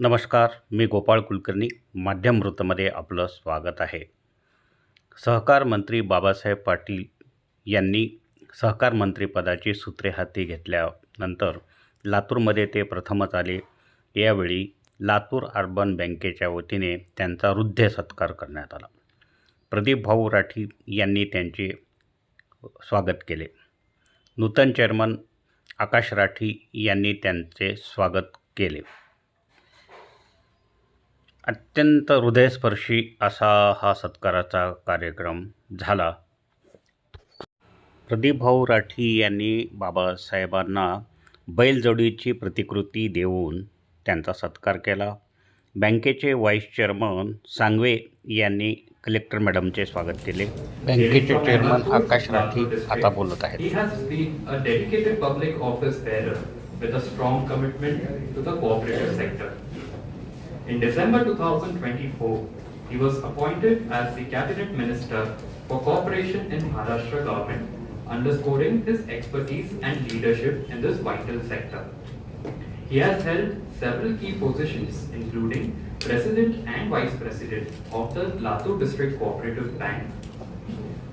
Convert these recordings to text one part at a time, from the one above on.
नमस्कार मी गोपाळ कुलकर्णी माध्यम वृत्तमध्ये आपलं स्वागत आहे. सहकार मंत्री बाबासाहेब पाटील यांनी सहकार मंत्रीपदाची सूत्रे हाती घेतल्यानंतर लातूरमध्ये ते प्रथमच आले. यावेळी लातूर अर्बन बँकेच्या वतीने त्यांचा हृदय सत्कार करण्यात आला. प्रदीप भाऊ राठी यांनी त्यांचे स्वागत केले. नूतन चेअरमन आकाश राठी यांनी त्यांचे स्वागत केले. अत्यंत हृदयस्पर्शी असा हा सत्काराचा कार्यक्रम झाला. प्रदीपभाऊ राठी यांनी बाबासाहेबांना बैलजोडीची प्रतिकृती देऊन त्यांचा सत्कार केला. बँकेचे व्हाईस चेअरमन सांगवे यांनी कलेक्टर मॅडमचे स्वागत केले. बँकेचे चेअरमन आकाश राठी आता बोलत आहेत. In December 2024, he was appointed as the Cabinet Minister for Cooperation in Maharashtra government, underscoring his expertise and leadership in this vital sector. He has held several key positions, including President and Vice President of the Latur District Cooperative Bank,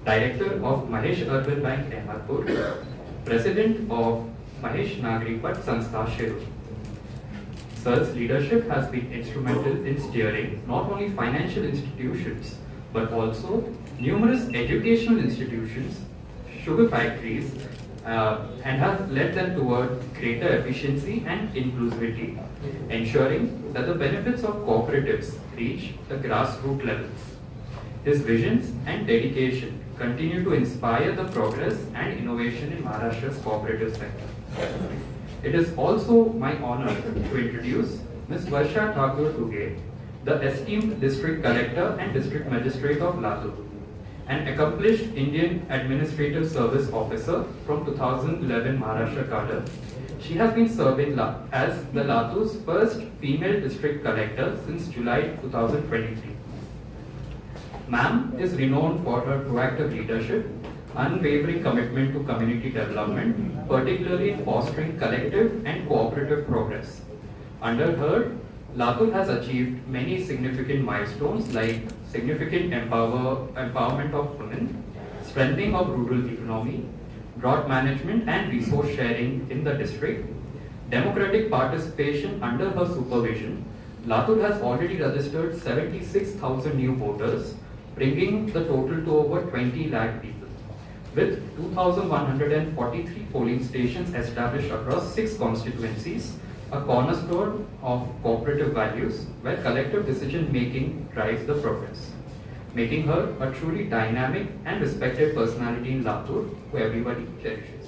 Director of Mahesh Urban Bank Ahmedpur, President of Mahesh Nagri Pat Sanstha Shirur. Sir's leadership has been instrumental in steering not only financial institutions but also numerous educational institutions, sugar factories, uh, and have led them toward greater efficiency and inclusivity, ensuring that the benefits of cooperatives reach the grassroots levels. His visions and dedication continue to inspire the progress and innovation in Maharashtra's cooperative sector. It is also my honor to introduce Ms. Varsha Thakur Duge, the esteemed District Collector and District Magistrate of Latur, an accomplished Indian Administrative Service Officer from 2011 Maharashtra cadre. She has been serving as the Latur's first female District Collector since July 2023. Ma'am is renowned for her proactive leadership, unwavering commitment to community development, particularly in fostering collective and cooperative progress. Under her, Latur has achieved many significant milestones like significant empower, empowerment of women, strengthening of rural economy, drought management and resource sharing in the district, democratic participation under her supervision. Latur has already registered 76,000 new voters, bringing the total to over 20 lakh people. With 2,143 polling stations established across six constituencies, a cornerstone of cooperative values where collective decision making drives the progress, making her a truly dynamic and respected personality in Latur who everybody cherishes.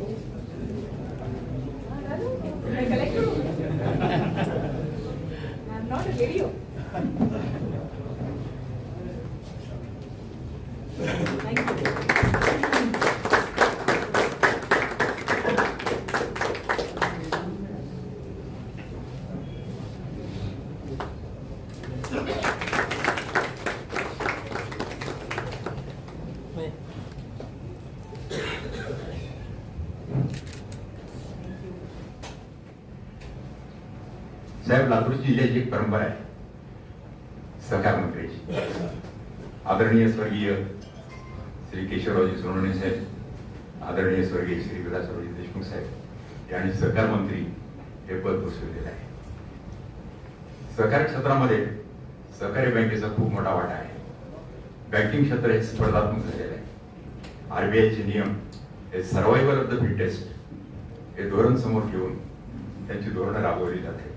साहेब लातूरची जिल्ह्याची एक परंपरा आहे. सहकार मंत्र्याची. आदरणीय स्वर्गीय श्री केशवरावजी सोनवणे साहेब आदरणीय स्वर्गीय श्री विलासरावजी देशमुख साहेब यांनी सहकार मंत्री हे पद भूषवलेलं आहे. सहकारी क्षेत्रामध्ये सहकारी बँकेचा खूप मोठा वाटा आहे. बँकिंग क्षेत्र हे स्पर्धात्मक झालेलं आहे. आरबीआयचे नियम हे सर्वायवल ऑफ द फिटेस्ट हे धोरण समोर घेऊन त्यांची धोरणं राबवली जाते.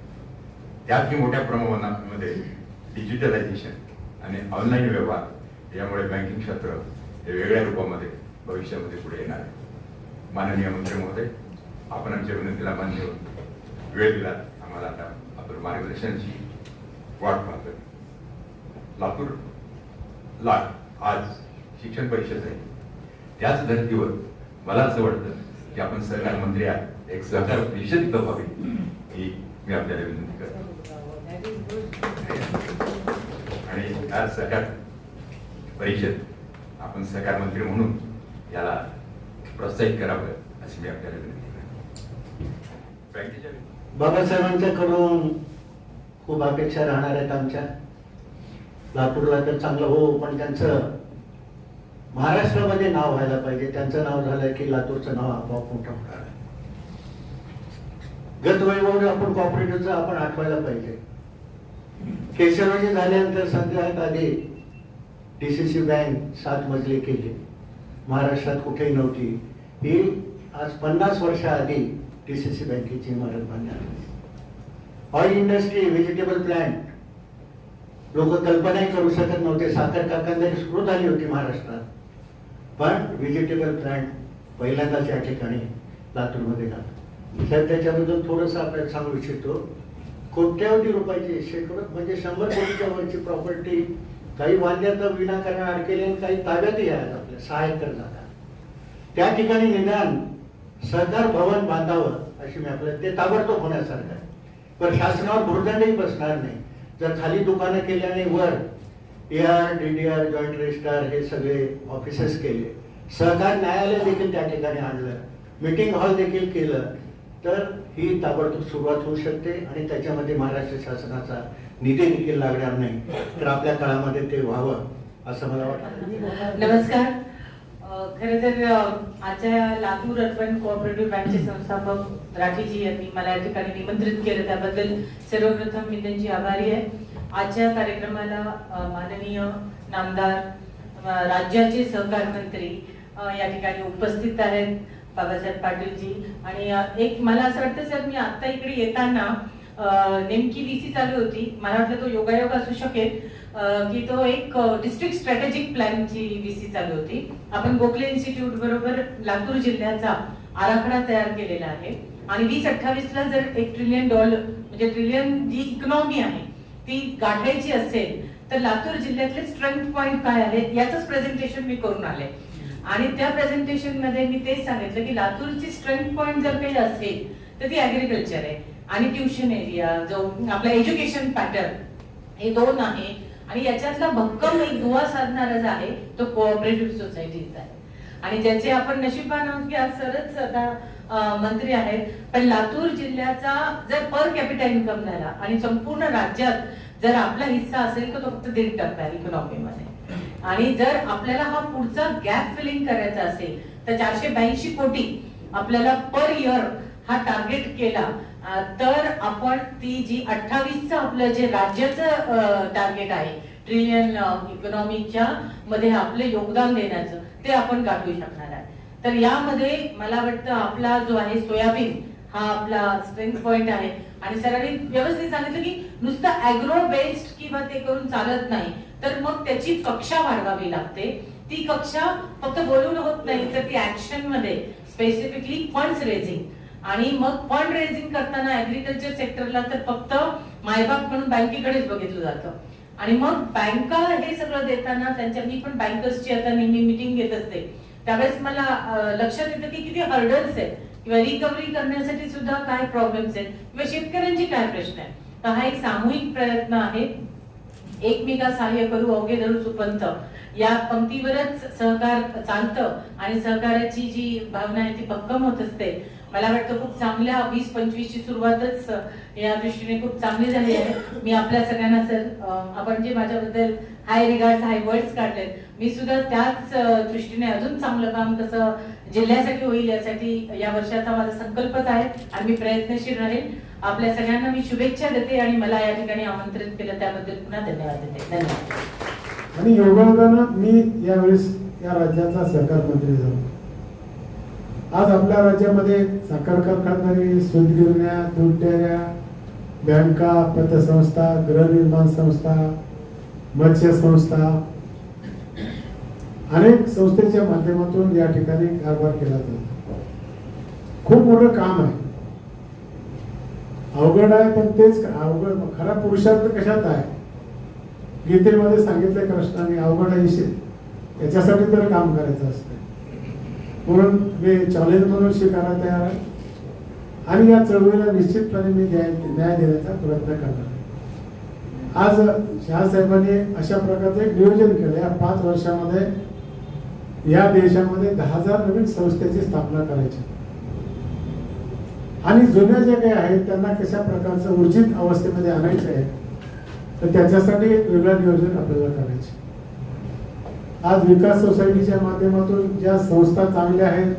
त्यातही मोठ्या प्रमाणामध्ये डिजिटलायझेशन आणि ऑनलाईन व्यवहार यामुळे बँकिंग क्षेत्र हे वेगळ्या रूपामध्ये भविष्यामध्ये पुढे येणार आहे. माननीय मंत्री महोदय आपण आमच्या विनंतीला मान्य होऊन वेळ दिला आम्हाला आता आपण मार्गदर्शनची वाट पाहतोय. लातूर ला आज शिक्षण परिषद आहे. त्याच धर्तीवर मला असं वाटतं की आपण सहकार मंत्री एक सहकार परिषद इथं व्हावी ही मी आपल्याला विनंती करतो. आणि आज सहकार परिषद आपण सहकार मंत्री म्हणून याला प्रोत्साहित करावं अशी मी आपल्याला विनंती करतो. बँकेच्या बाबासाहेबांच्याकडून खूप अपेक्षा राहणार आहेत आमच्या. लातूरला तर चांगलं हो पण त्यांचं महाराष्ट्रामध्ये नाव व्हायला पाहिजे. त्यांचं नाव झालं की लातूरचं नाव आपोआप मोठं होणार आहे. गत वैभव आपण कॉपरेटिव्हचं आपण आठवायला पाहिजे. केशवराजी झाल्यानंतर संध्याकाळ आधी डीसीसी बँक सात मजली केली. महाराष्ट्रात कुठेही नव्हती. ही आज पन्नास वर्षाआधी डीसीसी बँकेची इमारत बांधण्यात आली. ऑइल इंडस्ट्री व्हेजिटेबल प्लांट लोक कल्पनाही करू शकत नव्हते. साखर कारखानदारी सुरू झाली होती महाराष्ट्रात. पण व्हेजिटेबल प्लांट पहिल्यांदाच या ठिकाणी लातूरमध्ये झाला. तर त्याच्याबद्दल थोडंसं आपल्याला सांगू इच्छितो. कोट्यावधी रुपयाची शेकडो म्हणजे शंभर कोटीच्या वरची प्रॉपर्टी काही वाद्यात विनाकारण अडकेली आणि काही ताब्यातही आहेत आपल्या सहा एकर जागा त्या ठिकाणी निदान सरकार भवन बांधावं अशी मी आपल्याला ते ताबडतोब होण्यासारखं आहे. पण शासनावर भुर्दंडही बसणार नाही. जर खाली दुकानं केल्याने वर A R DDR joint registrar हे सगळे ऑफिसेस केले. सहकार न्यायालय देखील त्या ठिकाणी आणलं. मीटिंग हॉल देखील केलं. तर ही ताबडतोब सुरुवात होऊ शकते आणि त्याच्यामध्ये महाराष्ट्र शासनाचा निधी देखील लागणार नाही. तर आपल्या काळामध्ये ते व्हावं असं मला वाटतं. नमस्कार. खरं तर आजच्या लातूर अर्बन कोऑपरेटिव्ह बँकचे संस्थापक राठीजी यांनी मला या ठिकाणी निमंत्रित केलं. त्याबद्दल सर्वप्रथम मी त्यांची आभारी आहे. आजच्या कार्यक्रमाला माननीय नामदार राज्याचे सहकार मंत्री या ठिकाणी उपस्थित आहेत बाबासाहेब पाटीलजी. आणि एक मला असं वाटतं सर मी आता इकडे येताना नेमकी नेमकी सी चालू होती. मला वाटतं तो योगायोग असू शकेल. की तो एक डिस्ट्रिक्ट स्ट्रॅटेजिक प्लॅनची व्हीसी चालू होती. आपण गोखले इन्स्टिट्यूट बरोबर लातूर जिल्ह्याचा आराखडा तयार केलेला आहे. आणि वीस अठ्ठावीस ला जर एक ट्रिलियन डॉलर म्हणजे ट्रिलियन जी इकॉनॉमी आहे ती गाठायची असेल तर लातूर जिल्ह्यातले स्ट्रेंथ पॉईंट काय आहेत याच प्रेझेंटेशन मी करून आले. आणि त्या प्रेझेंटेशनमध्ये मी तेच सांगितलं की लातूरची स्ट्रेंथ पॉईंट जर काही असेल तर ती ऍग्रिकल्चर आहे. आणि ट्युशन एरिया जो आपला एज्युकेशन पॅटर्न हे दोन आहे. आणि याच्यातला भक्कम एक दुवा साधणारा जो आहे तो कोऑपरेटिव्ह सोसायटीचा आहे. आणि ज्याचे आपण नशिबान आहोत की आज सरच आता मंत्री आहेत पण लातूर जिल्ह्याचा जर पर कॅपिटल इन्कम झाला आणि संपूर्ण राज्यात जर आपला हिस्सा असेल तर तो फक्त दीड टक्का आहे इकॉनॉमीमध्ये आणि जर आपल्याला हा पुढचा गॅप फिलिंग करायचा असेल तर चारशे ब्याऐंशी कोटी आपल्याला पर इयर हा टार्गेट केला तर आपण ती जी अठ्ठावीसचं आपलं जे राज्याचं टार्गेट आहे ट्रिलियन इकॉनॉमीच्या मध्ये आपले योगदान देण्याचं ते आपण गाठू शकणार आहे. तर यामध्ये मला वाटतं आपला जो आहे सोयाबीन हा आपला स्ट्रेंथ पॉइंट आहे. आणि सरांनी व्यवस्थित सांगितलं की नुसतं अॅग्रो बेस्ड किंवा ते करून चालत नाही तर मग त्याची कक्षा वाढवावी लागते. ती कक्षा फक्त बोलून होत नाही तर ती ऍक्शनमध्ये स्पेसिफिकली फंड्स रेझिंग आणि मग फंड रेझिंग करताना ऍग्रीकल्चर सेक्टरला तर फक्त मायबाप म्हणून बँकेकडेच बघितलं जातं. आणि मग बँका हे सगळं देताना त्यांच्या मी पण बँकर्सची आता नेहमी मिटिंग घेत असते. त्यावेळेस मला लक्षात येतं की किती हर्डल्स आहेत. किंवा रिकव्हरी करण्यासाठी सुद्धा काय प्रॉब्लेम्स आहेत. किंवा शेतकऱ्यांची काय प्रश्न आहे तर हा एक सामूहिक प्रयत्न आहे. एकमेका सहाय्य करू अवघे धरू सुपंत. या पंक्तीवरच सहकार चालतं आणि सहकाराची जी भावना आहे ती भक्कम होत असते. मला वाटतं खूप चांगल्या वीस पंचवीस ची सुरुवातच या दृष्टीने खूप चांगली झाली आहे. मी आपल्या सगळ्यांना सर आपण जे माझ्याबद्दल हाय रिगार्ड हाय वर्ड्स काढलेत मी सुद्धा त्याच दृष्टीने अजून चांगलं काम कसं जिल्ह्यासाठी होईल यासाठी या वर्षाचा माझा संकल्पच आहे आणि मी प्रयत्नशील राहील. आपल्या सगळ्यांना मी शुभेच्छा देते आणि मला या ठिकाणी आमंत्रित केलं त्याबद्दल पुन्हा धन्यवाद देते. धन्यवाद. आणि योगायोगानं मी यावेळेस या राज्याचा सहकार मंत्री झालो. आज आपल्या राज्यामध्ये साखर कारखानदारी सूतगिरण्या दूध डेअऱ्या बँका पतसंस्था गृहनिर्माण संस्था मत्स्य संस्था अनेक संस्थेच्या माध्यमातून या ठिकाणी कारभार केला जातो. खूप मोठं काम आहे. अवघड आहे पण तेच अवघड खरा पुरुषार्थ कशात आहे? गीतेमध्ये सांगितलं कृष्णाने अवघड आहे याच्यासाठी तर काम करायचं असतं म्हणून मी चॅलेंज म्हणून स्वीकारायला तयार आहे. आणि या चळवळीला निश्चितपणे मी न्याय न्याय देण्याचा प्रयत्न करणार आहे. आज शहासाहेबांनी अशा प्रकारचं एक नियोजन केलं. या पाच वर्षामध्ये या देशामध्ये दहा हजार नवीन संस्थेची स्थापना करायची. आणि जुन्या ज्या काही आहेत त्यांना कशा प्रकारचं ऊर्जित अवस्थेमध्ये आणायचं आहे तर त्याच्यासाठी एक वेगळं नियोजन आपल्याला करायचे आज विकास सोसायटीच्या माध्यमातून ज्या संस्था चांगल्या आहेत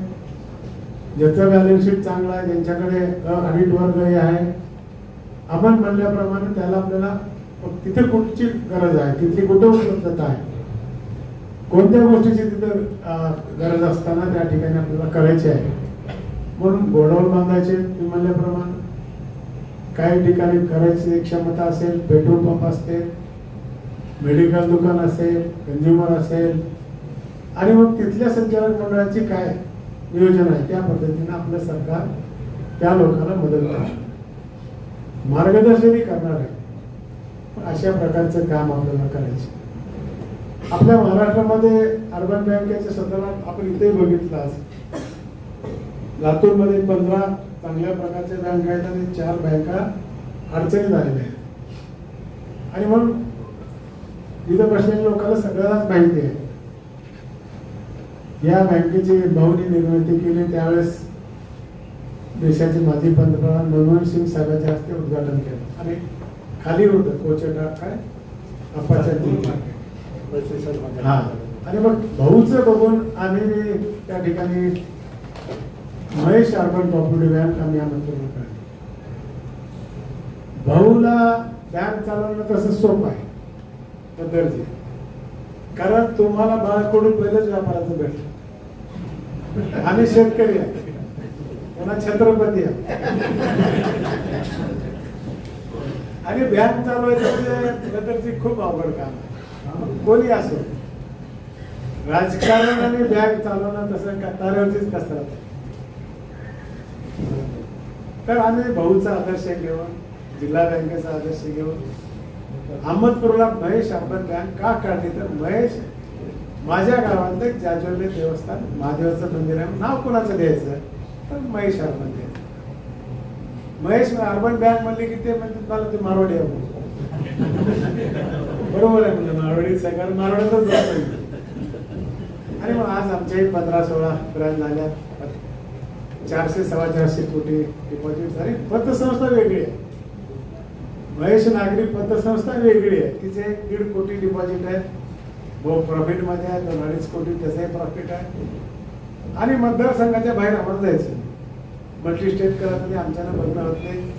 ज्याचं बॅलन्स शीट चांगलं आहे ज्यांच्याकडे ऑडिट वर्ग हे आहे आपण म्हणल्याप्रमाणे त्याला आपल्याला तिथे कुठची गरज आहे तिथली कुठं उपलब्धता आहे? कोणत्या गोष्टीची तिथं गरज असताना त्या ठिकाणी आपल्याला करायची आहे? म्हणून गोडाऊन बांधायचे मी म्हणल्याप्रमाणे काही ठिकाणी करायची क्षमता असेल पेट्रोल पंप असतील मेडिकल दुकान असेल कंझ्युमर असेल आणि मग तिथल्या संचालक मंडळाची काय नियोजन आहे त्या पद्धतीने आपलं सरकार त्या लोकांना मदत करणार. मार्गदर्शनही करणार आहे. पण अशा प्रकारचं काम आपल्याला करायचं. आपल्या महाराष्ट्रामध्ये अर्बन बँकेच्या संदर्भात आपण इथेही बघितलं आज. लातूरमध्ये पंधरा चांगल्या प्रकारच्या बँक आहेत आणि चार बँका अडचणीत आलेल्या आहेत. आणि म्हणून इथं बसलेल्या लोकांना सगळ्यालाच माहिती आहे. या बँकेची भाऊनी निर्मिती केली त्यावेळेस देशाचे माजी पंतप्रधान मनमोहन सिंग साहेबांच्या हस्ते उद्घाटन केलं. आणि खाली होतं कोचेटा काय? अप्पाच्या हा. आणि मग भाऊचं बघून आम्ही त्या ठिकाणी महेश अर्बन कॉपरेटिव्ह बँक आम्ही आमंत्रण काढलं. भाऊला बँक चालवणं तसं सोपं आहे. पद्धती कारण तुम्हाला बाळकडून पहिलेच व्यापाराचं भेटलं. आम्ही शेतकरी आहे. पुन्हा छत्रपती आहे. आणि बँक चालवायचं म्हणजे खूप अवघड काम आहे. कोणी असो. राजकारण आणि बँक चालवणं तसं का कसरत तर आम्ही भाऊचा आदर्श घेऊन जिल्हा बँकेचा आदर्श घेऊन अहमदपूरला महेश अर्बन बँक का काढली? तर महेश माझ्या गावातलं एक देवस्थान महादेवाचं मंदिर आहे. नाव कोणाचं द्यायचं? तर महेश अर्बन द्यायचं. महेश अर्बन बँक म्हणले की ते म्हणजे मला ते मारवाडी आहे. बरोबर आहे म्हणजे मारवाडी आहे कारण मारवाड्यातच आणि मग आज आमच्याही पंधरा सोळा ब्रँड झाल्या चारशे सव्वा चारशे कोटी डिपॉझिट झाले. पतसंस्था वेगळी आहे. महेश नागरी पतसंस्था वेगळी आहे. तिचे दीड कोटी डिपॉझिट आहेत. व प्रॉफिटमध्ये आहे तर अडीच कोटी त्याचंही प्रॉफिट आहे. आणि मतदारसंघाच्या बाहेर आम्हाला जायचं. मल्टी स्टेट करत नाही आमच्यानं बंद होत नाही.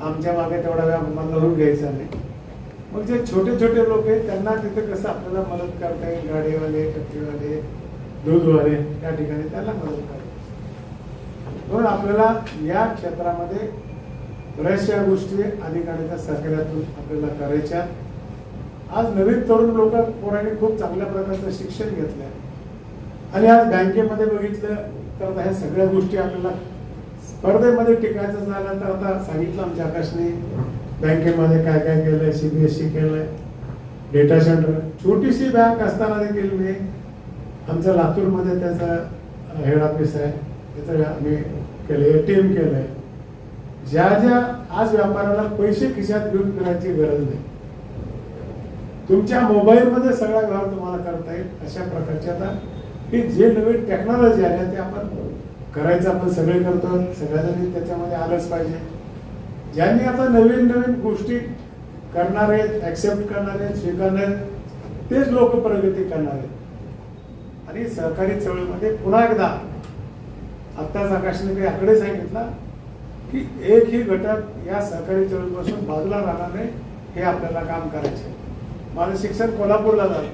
आमच्या मागे तेवढा वेळ आम्हाला लढून घ्यायचा नाही. मग जे छोटे छोटे लोक आहेत त्यांना तिथं कसं आपल्याला मदत करता येईल? गाडीवाले टक्केवाले दूधवाले त्या ठिकाणी त्यांना मदत करता येईल. म्हणून आपल्याला या क्षेत्रामध्ये बऱ्याचशा गोष्टी अधिकाऱ्याच्या सहकार्यातून आपल्याला करायच्या. आज नवीन तरुण लोक पोरांनी खूप चांगल्या प्रकारचं शिक्षण घेतलंय. आणि आज बँकेमध्ये बघितलं तर आता ह्या सगळ्या गोष्टी आपल्याला स्पर्धेमध्ये टिकायचं झालं तर आता सांगितलं आमच्या आकाशने बँकेमध्ये काय काय केलंय सीबीएसई केलंय डेटा सेंटर छोटीशी बँक असताना देखील मी आमचं लातूरमध्ये त्याचा हेड ऑफिस आहे. त्याचं आम्ही केलं ए टी एम केलं आहे ज्या ज्या आज व्यापाराला पैसे खिशात घेऊन फिरायची गरज नाही. तुमच्या मोबाईलमध्ये सगळा व्यवहार तुम्हाला करता येईल अशा प्रकारचे आता की जे नवीन टेक्नॉलॉजी आल्या ते आपण करायचं आपण सगळे करतो. सगळ्याजणी त्याच्यामध्ये आलंच पाहिजे. ज्यांनी आता नवीन नवीन गोष्टी करणार आहेत ऍक्सेप्ट करणार आहेत स्वीकारणार आहेत तेच लोक प्रगती करणार आहेत. आणि सहकारी चळवळीमध्ये पुन्हा एकदा आत्ताच आकाशने काही आकडे सांगितला. की एकही घटक या सहकारी चळवळीपासून बाजूला राहणार नाही हे आपल्याला काम करायचे. माझं शिक्षण कोल्हापूरला झालं.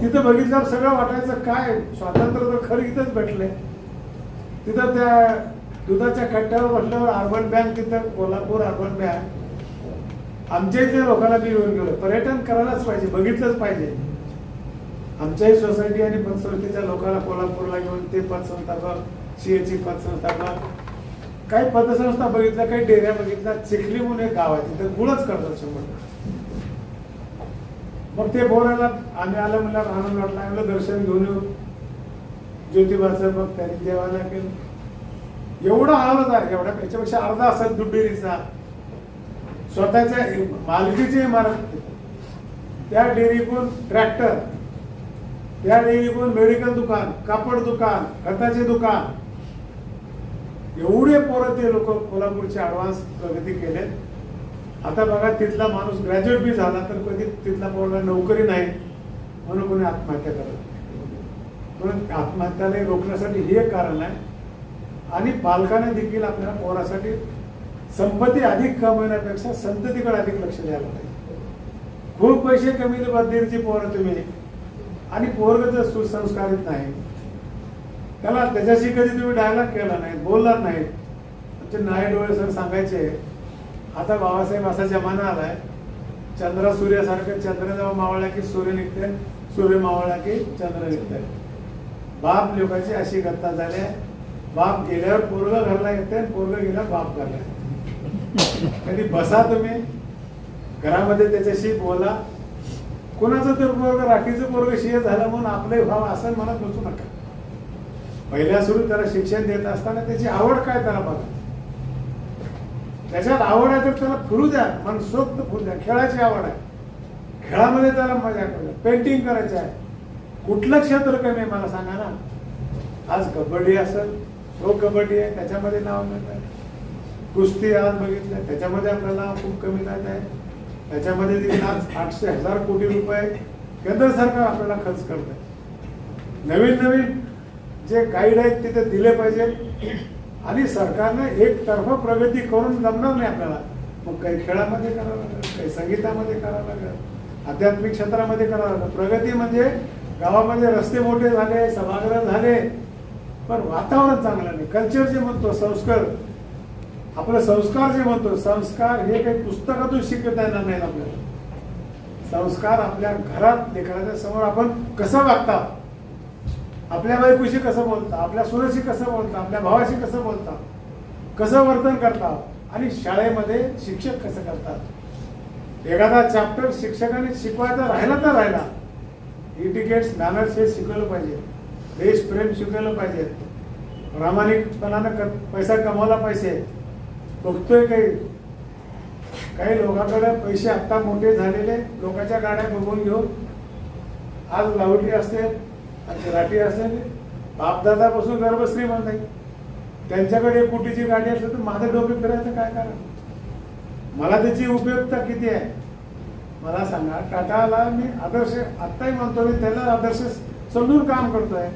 तिथं बघितल्यावर सगळं वाटायचं काय स्वातंत्र्य तर खरं इथंच भेटले. तिथं त्या दुधाच्या कट्ट्यावर बसल्यावर अर्बन बँक तिथं कोल्हापूर अर्बन बँक आमच्या इथे लोकांना मी येऊन गेलो. पर्यटन करायलाच पाहिजे बघितलंच पाहिजे. आमच्याही सोसायटी आणि पतसंस्थेच्या लोकांना कोल्हापूरला घेऊन ते पतसंस्थापक सीएची पतसंस्थापक काही पतसंस्था बघितल्या काही डेऱ्या बघितल्या चिखली म्हणून एक गाव आहे तिथे गुळच करतात शंभर मग ते बोरायला आम्ही आलं म्हणलं आनंद वाटला आम्ही दर्शन घेऊन येऊ ज्योतिबाचं मग त्यांनी देवाला केलं. एवढा आवाज आहे एवढा त्याच्यापेक्षा अर्धा असेल दुबेरीचा डेअरीचा. स्वतःच्या मालकीची इमारत. त्या डेअरीतून ट्रॅक्टर. त्या डेअरीतून मेडिकल दुकान कापड दुकान खताचे दुकान. एवढे पोरं ते लोक कोल्हापूरचे ऍडव्हान्स प्रगती केले आता बघा तिथला माणूस ग्रॅज्युएट बी झाला तर कधी तिथला पोरला नोकरी नाही म्हणून कोणी आत्महत्या करत नाही. म्हणून आत्महत्याला रोखण्यासाठी हे एक कारण आहे. आणि पालकाने देखील आपल्या पोरासाठी संपत्ती अधिक कमवण्यापेक्षा संततीकडे अधिक लक्ष द्यायला पाहिजे. खूप पैसे कमी पद्धतीची पोरं तुम्ही. आणि पोरग जर सुसंस्कारित नाही त्याला त्याच्याशी कधी तुम्ही डायलॉग केला नाही बोललात नाही. आमचे नाय डोळे सर सांगायचे आता बाबासाहेब असा जमाना आलाय चंद्र सूर्यासारखं चंद्र जेव्हा मावळला की सूर्य निघते सूर्य मावळला की चंद्र निघते. बाप लोकांची अशी गत्ता झाली आहे. बाप गेल्यावर पोरग घरला येते पोरग गेल्यावर बाप घरला कधी बसा तुम्ही घरामध्ये त्याच्याशी बोला. कोणाचं तर पोरग राखीचं पोरग शिय झालं म्हणून आपले भाव असं म्हणत बसू नका. पहिल्या सुरू त्याला शिक्षण देत असताना त्याची आवड काय त्याला बघा. त्याच्यात आवड आहे तर त्याला फिरू द्या मनसोक्त फिरू द्या. खेळाची आवड आहे. खेळामध्ये त्याला मजा करू पेंटिंग करायची आहे. कुठलं क्षेत्र कमी आहे मला सांगा ना. आज कबड्डी असेल तो कबड्डी आहे त्याच्यामध्ये नाव मिळत आहे. कुस्ती आज बघितलं त्याच्यामध्ये आपल्याला नाव खूप कमी जात आहे. त्याच्यामध्ये देखील आज आठशे हजार कोटी रुपये केंद्र सरकार आपल्याला खर्च करत आहे. नवीन नवीन जे गाईड आहेत तिथे दिले पाहिजे. आणि सरकारने एकतर्फ प्रगती करून जमणार नाही आपल्याला. मग काही खेळामध्ये करावं लागेल काही संगीतामध्ये करावं लागेल आध्यात्मिक क्षेत्रामध्ये करावं लागेल. प्रगती म्हणजे गावामध्ये रस्ते मोठे झाले सभागृह झाले पण वातावरण चांगलं नाही. कल्चर जे म्हणतो संस्कार. आपलं संस्कार जे म्हणतो संस्कार हे काही पुस्तकातून शिकता येणार नाहीत आपल्याला. संस्कार आपल्या घरात लेकराच्या समोर आपण कसं वागता? आपल्या बायकोशी कसं बोलता? आपल्या सुनेशी कसं बोलता? आपल्या भावाशी कसं बोलता? कसं वर्तन करता? आणि शाळेमध्ये शिक्षक कसं करतात? एखादा चॅप्टर शिक्षकाने शिकवायचा राहिला तर राहिला. इटिकेट्स मॅनर्स हे शिकवलं पाहिजे. देशप्रेम शिकवलं पाहिजे. प्रामाणिकपणानं क पैसा कमवला पाहिजे. बघतोय काही. काही लोकांकडे पैसे आत्ता मोठे झालेले लोकांच्या गाड्या बघून घेऊन. आज लावटी असते आणि राठी असल्याने बापदादापासून गर्भश्री म्हणता येईल त्यांच्याकडे कुटीची गाडी असेल तर माझं डोके फिरायचं काय कारण? मला त्याची उपयुक्तता किती आहे? मला सांगा टाटाला मी आदर्श आत्ताही म्हणतो मी त्याला आदर्श समजून काम करतोय.